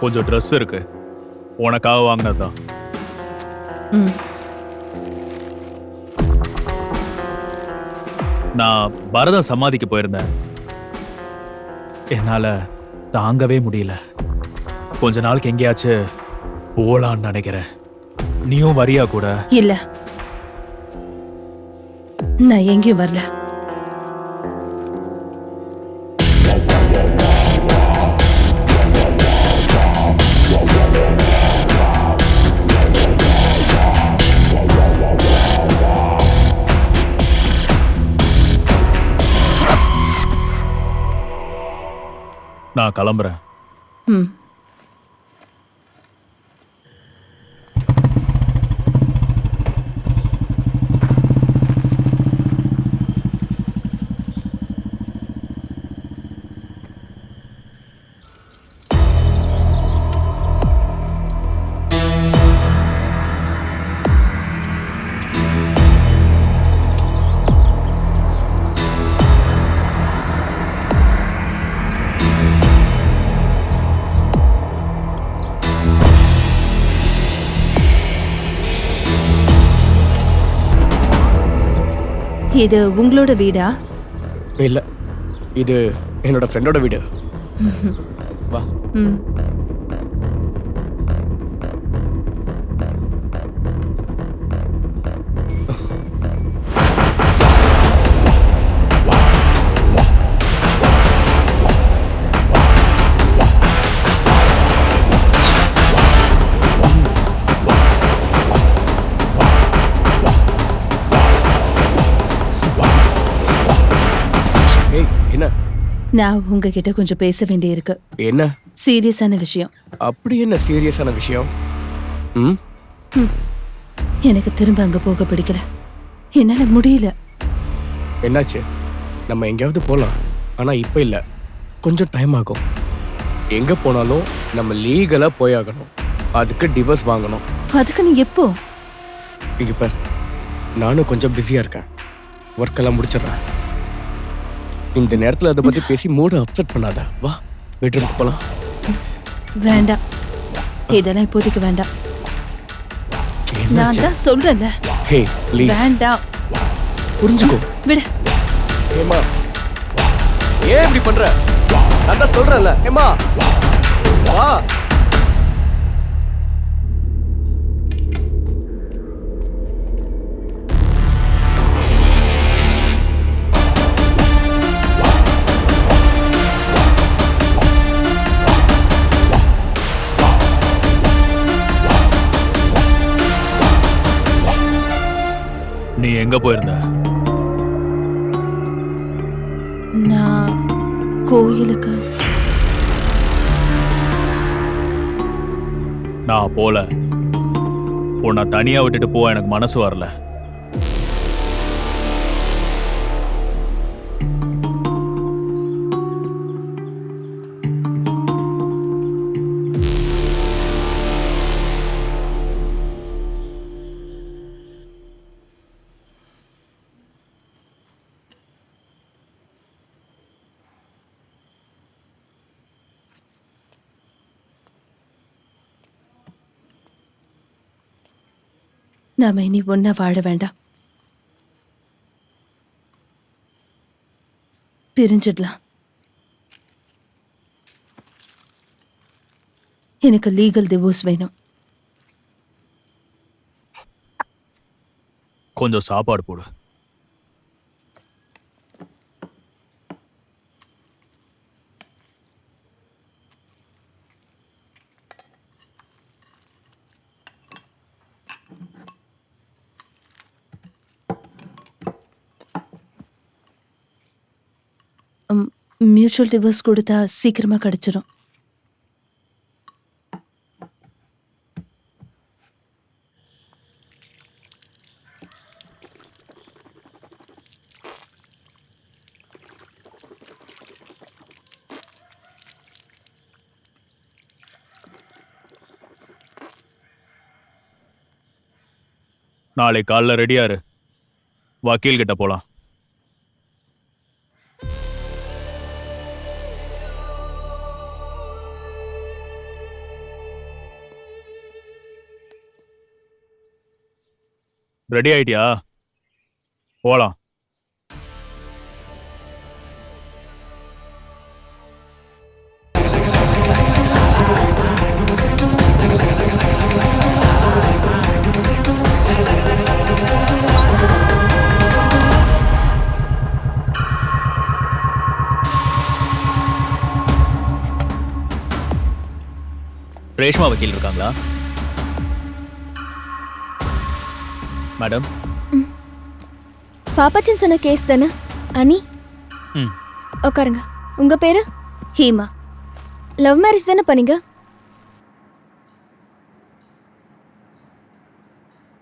கொஞ்சம் ட்ரெஸ் இருக்கு. உனக்காக வாங்கினதுதான். ம். நான் பரதம் சமாதிக்கு போயிருந்தேன். என்னால தாங்கவே முடியல. கொஞ்ச நாளுக்கு எங்கேயாச்சும் போலான்னு நினைக்கிறேன். நீயும் வரியா கூட? இல்ல. நான் எங்கேயும் வரல. நான் கிளம்புறேன். ம். இது உங்களோட வீடா? இல்லை இது என்னோட ஃப்ரெண்டோட வீடு. வா. ம். நான் உங்ககிட்ட கொஞ்சம் பேச வேண்டியிருக்கு. என்ன? சீரியஸான விஷயம். அப்படி என்ன சீரியஸான விஷயம்? ம்? எனக்கு திரும்ப அங்க போக பிடிக்கல. என்னால முடியல. என்னாச்சு? நம்ம எங்கேயாவது போகலாம் ஆனால் இப்போ இல்லை. கொஞ்சம் டைம் ஆகும். எங்கே போனாலும் நம்ம லீகலாக போயாகணும். அதுக்கு டிவோர்ஸ் வாங்கணும். அதுக்கு நீ எப்போ? இங்க பார். நானும் கொஞ்சம் பிஸியாக இருக்கேன். ஒர்க்கெல்லாம் முடிச்சிடுறேன். இந்த நேரத்தில் அதை பற்றி பேசி மூட அப்செட் பண்ணாத. வா பெட்ரூம் போகலாம் வேண்டாம். இதெல்லாம் இப்போதைக்கு வேண்டாம். நான் தான் சொல்றேன்ல. ஹே ப்ளீஸ் வேண்டாம். புரிஞ்சுக்கோ. விடு. ஏமா ஏன் இப்படி பண்ற? நான் தான் சொல்றேன்ல. ஏமா வா. எங்க போயிருந்த? நான் கோயிலுக்கு. நான் போல. உன்னை தனியா விட்டுட்டு போக எனக்கு மனசு வரல. நாம இனி ஒன்னா வாழ வேண்டாம். பிரிஞ்சிடலாம். எனக்கு லீகல் டிவோர்ஸ் வேணும். கொஞ்சம் சாப்பாடு போடு. மியூச்சுவல் டிவோர்ஸ் கொடுத்தா சீக்கிரமாக கிடைச்சிடும் நாளை காலைல ரெடியாரு வக்கீல் கிட்ட போலாம். ரெடி ஆயிட்டியா? போலாம். ரேஷ்மா வக்கீல் இருக்காங்களா? மேடம். பாப்பாச்சின்னு சொன்ன கேஸ் தானே? அனி? ம். உட்காருங்க உங்க பேரு? ஹீமா. லவ் மேரேஜ் தானே பண்ணீங்க?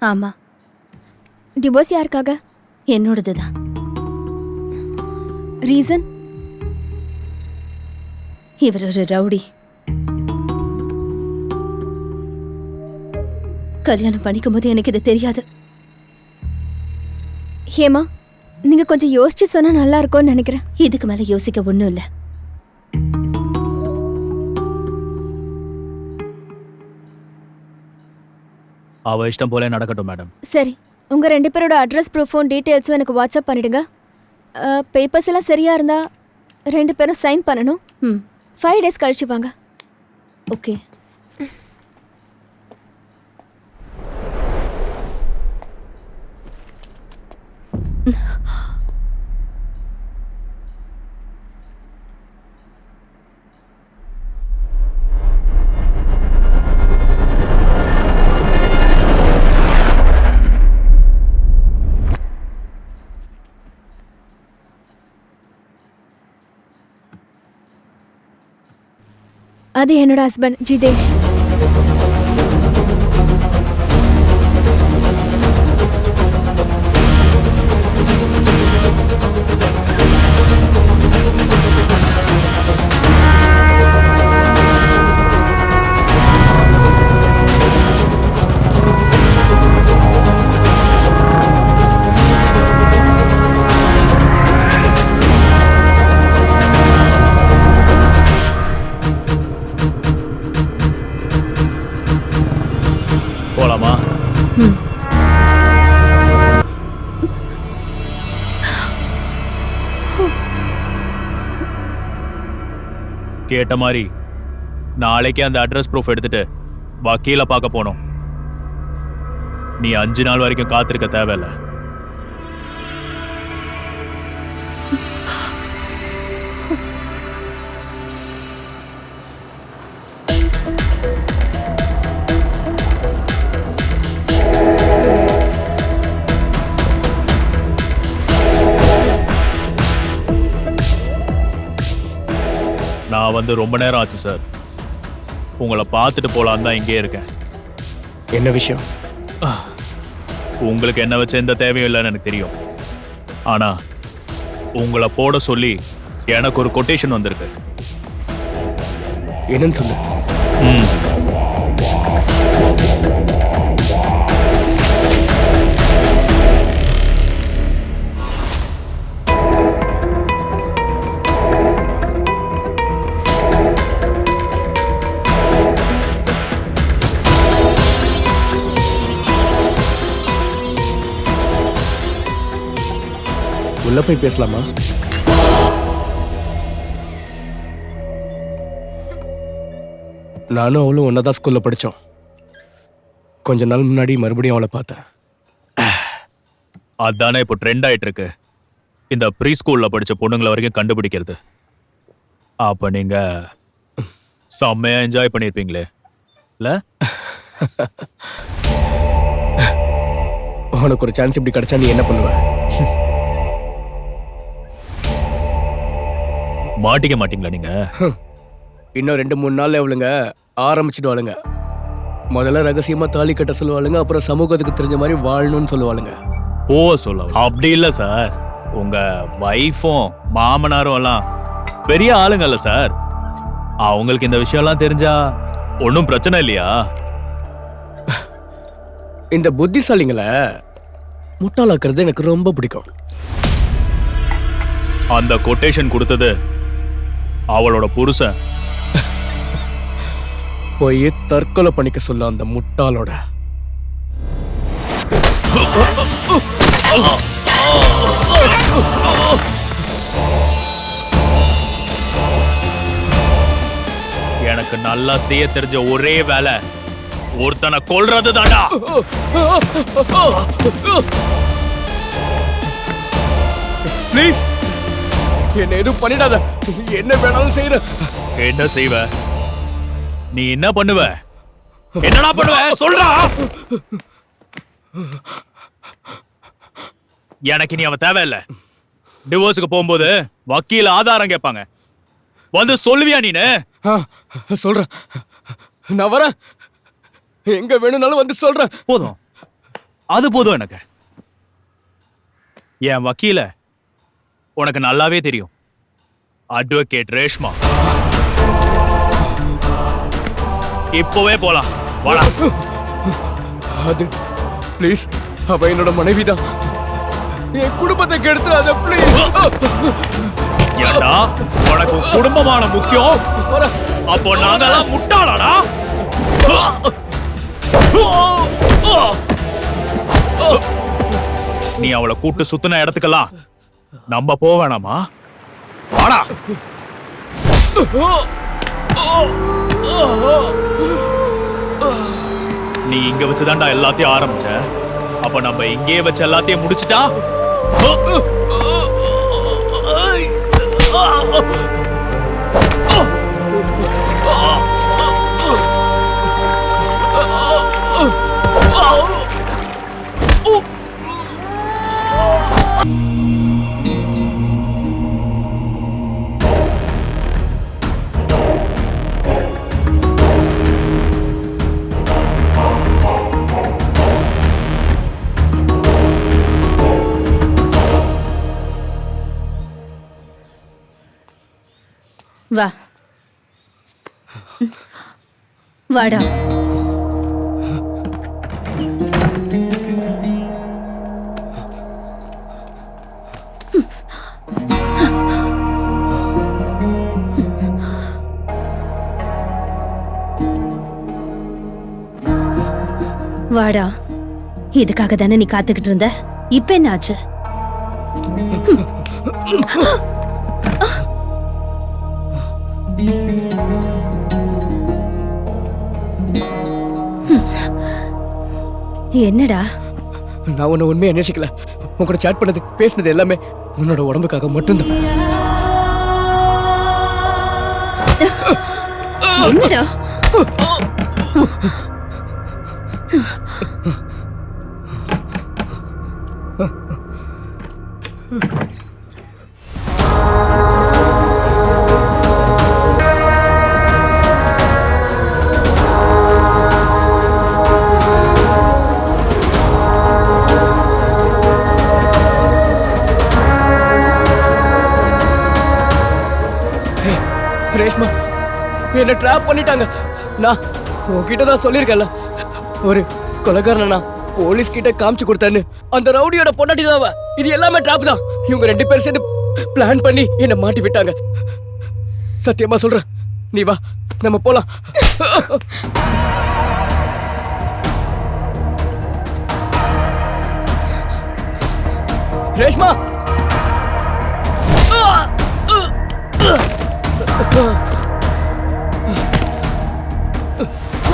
ஆமா. டிவோர்ஸ் யாருக்காக? என்னோடது தான் ரீசன்? இவர் ஒரு ரவுடி. கல்யாணம் பண்ணிக்கும் போது எனக்கு இது தெரியாது. ஹேமா நீங்க கொஞ்சம் யோசிச்சு சொன்னா நல்லா இருக்கும்னு நினைக்கிறேன். இதுக்கு மேல யோசிக்க ஒண்ணும் இல்ல. அவ இஷ்டம் போல நடக்கட்டும் மேடம். சரி உங்க ரெண்டு பேரோட அட்ரஸ் ப்ரூஃபும் டீட்டெயில்ஸும் எனக்கு வாட்ஸ்அப் பண்ணிடுங்க. பேப்பர்ஸ் எல்லாம் சரியா இருந்தா ரெண்டு பேரும் சைன் பண்ணணும். ம். ஃபைவ் டேஸ் கழிச்சு வாங்க. ஓகே அது என்னோட ஹஸ்பண்ட் ஜிதேஷ். கேட்ட மாதிரி நாளைக்கு அந்த அட்ரஸ் ப்ரூஃப் எடுத்துட்டு வக்கீலை பார்க்க போனோம். நீ அஞ்சு நாள் வரைக்கும் காத்திருக்க தேவையில்ல. நான் வந்து ரொம்ப நேரம் ஆச்சு சார் உங்களை பார்த்துட்டு போலான்னு தான் இங்கே இருக்கேன். என்ன விஷயம்? உங்களுக்கு என்ன வச்ச எந்த தேவையும் இல்லைன்னு எனக்கு தெரியும். ஆனா உங்களை போட சொல்லி எனக்கு ஒரு கொட்டேஷன் வந்திருக்கு. என்னன்னு சொல்லு. ம். உள்ள போய் பேசலாமா? நானும் அவளும் ஒன்றா தான் ஸ்கூலில் படித்தோம் கொஞ்ச நாள் முன்னாடி மறுபடியும் அவளை பார்த்தேன். அதானே இப்போ ட்ரெண்ட் ஆயிட்டு இருக்கு இந்த ப்ரீ ஸ்கூல்ல படிச்ச பொண்ணுங்களை வரைக்கும் கண்டுபிடிக்கிறது. அப்ப நீங்க செம்மையா என்ஜாய் பண்ணியிருப்பீங்களே இல்ல? உனக்கு ஒரு சான்ஸ் இப்படி கிடைச்சா நீ என்ன பண்ணுவ? மாட்டிக்க மாட்டீங்களா நீங்க? இன்னும் ரெண்டு மூணு நாள் அவளுங்க ஆரம்பிச்சிடுவாளுங்க. முதல்ல ரகசியமா தாலி கட்ட சொல்லுவாளுங்க அப்புறம் சமூகத்துக்கு தெரிஞ்ச மாதிரி வாழணும்னு சொல்லுவாளுங்க. போக சொல்ல அப்படி இல்ல சார். உங்க வைஃபும் மாமனாரும் எல்லாம் பெரிய ஆளுங்கல்ல சார். அவங்களுக்கு இந்த விஷயம்லாம் தெரிஞ்சா ஒன்றும் பிரச்சனை இல்லையா? இந்த புத்திசாலிங்களை முட்டாளாக்குறது எனக்கு ரொம்ப பிடிக்கும். அந்த கொட்டேஷன் கொடுத்தது அவளோட புருஷன். போய் தற்கொலை பண்ணிக்க சொல்ல அந்த முட்டாளோட. எனக்கு நல்லா செய்ய தெரிஞ்ச ஒரே வேலை ஒருத்தனை கொல்றது தாண்டா ப்ளீஸ் என்ன எதுவும் பண்ணிடாத. என்ன வேணாலும் செய்யறேன் என்ன செய்வ? நீ என்ன பண்ணுவ? என்னடா பண்ணுவ? சொல்றா. எனக்கு நீ அவ தேவையில்ல. டிவோர்ஸுக்கு போகும்போது வக்கீல் ஆதாரம் கேட்பாங்க. வந்து சொல்லுவியா நீனு? சொல்றேன். நான் வரேன். எங்க வேணும்னாலும் வந்து சொல்றேன். போதும். அது போதும் எனக்கு. என் வக்கீல உனக்கு நல்லாவே தெரியும். அட்வொகேட் ரேஷ்மா. இப்போவே போலாம். வாடா. அது ப்ளீஸ் அவ என்னோட மனைவி தான் என் குடும்பத்தை கெடுத்துறாத ப்ளீஸ் ஏண்டா உனக்கு உன் குடும்பமான முக்கியம்? அப்போ நாங்கெல்லாம் முட்டாளாடா? நீ அவளை கூட்டு சுத்தின இடத்துக்கெல்லாம் நம்ம போக வேணாமா வாடா. நீ இங்க வச்சுதான்டா எல்லாத்தையும் ஆரம்பிச்ச. அப்ப நம்ம இங்கேயே வச்சு எல்லாத்தையும் முடிச்சிட்டா? வாடா. வாடா. இதுக்காக தானே நீ காத்துக்கிட்டு இருந்த? இப்ப என்ன ஆச்சு? என்னடா? நான் உன்னை உண்மையை அன்வேஷிக்கல கூட சேட் பண்ணது பேசினது எல்லாமே உன்னோட உடம்புக்காக மட்டும்தான். என்னடா? ஏய், என்ன ட்ராப் பண்ணிட்டாங்க. நான் உங்ககிட்ட தான் சொல்லியிருக்கேன்ல. ஒரு கொலகாரனா போலீஸ் கிட்ட காமிச்சு கொடுத்தேன்னு. அந்த ரவுடியோட பொண்டாட்டி தான் அவ. இது எல்லாமே ட்ராப் தான். இவங்க ரெண்டு பேரும் சேர்ந்து பிளான் பண்ணி என்னை மாட்டி விட்டாங்க. சத்தியமா சொல்றேன். நீ வா நம்ம போலாம். ரேஷ்மா!